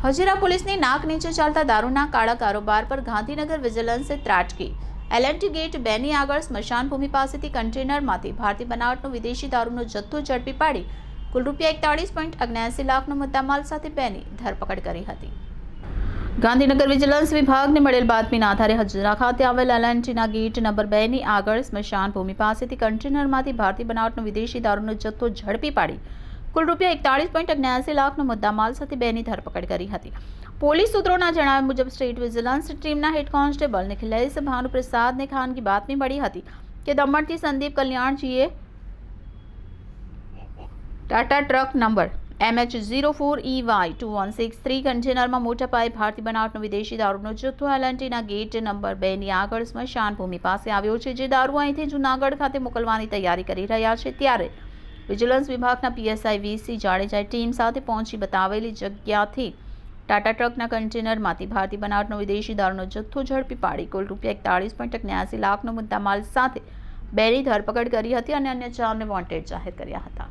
હજીરા પોલીસની નાક નીચે ચાલતા દારૂના કાળા કારોબાર પર ગાંધીનગર વિજિલન્સે ત્રાટકી. એલએનટી ગેટ બેની આગળ સ્મશાન ભૂમિ પાસેથી કન્ટેનરમાંથી ભારતીય બનાવટનો વિદેશી દારૂનો જથ્થો ઝડપી પાડી કુલ રૂપિયા એકતાળીસ પોઈન્ટ અગ્યાસી લાખનો મુદ્દામાલ સાથે બેની ધરપકડ કરી હતી. ગાંધીનગર વિજિલન્સ વિભાગને મળેલ બાતમીના આધારે હજીરા ખાતે આવેલ એલએનટીના ગેટ નંબર બેની આગળ સ્મશાન ભૂમિ પાસેથી કન્ટેનરમાંથી ભારતીય બનાવટનો વિદેશી દારૂનો જથ્થો ઝડપી પાડી કુલ રૂપિયા એકતાળીસ પોઈન્ટ અગ્યાસી લાખનો મુદ્દામાલ સાથે બેની ધરપકડ કરી હતી. પોલીસ સૂત્રોના જણાવ્યા મુજબ સ્ટેટ વિજિલન્સ ટીમના હેડ કોન્સ્ટેબલ નિખિલેશ ભાનુપ્રસાદને ખાનગી બાતમી મળી હતી કે દમણથી Sandeep કલ્યાણજીએ Tata truck number MH zero four E Y two one six three કન્ટેનરમાં મોટા પાયે ભારતીય બનાવટનો વિદેશી દારૂનો જથ્થો એલએનટીના ગેટ નંબર બેની આગળ સ્મશાન ભૂમિ પાસે આવ્યો છે. જે દારૂ અહીંથી જૂનાગઢ ખાતે મોકલવાની તૈયારી કરી રહ્યા છે ત્યારે વિજિલન્સ વિભાગના પીએસઆઈ વીસી જાડેજાએ ટીમ સાથે પહોંચી બતાવેલી જગ્યાથી ટાટા ટ્રકના કન્ટેનરમાંથી ભારતીય બનાવટનો વિદેશી દારૂનો જથ્થો ઝડપી પાડી. કુલ રૂપિયા એકતાળીસ પોઈન્ટ અગ્યાસી લાખનો મુદ્દામાલ સાથે બેની ધરપકડ કરી હતી અને અન્ય ચારને વોન્ટેડ જાહેર કર્યા હતા.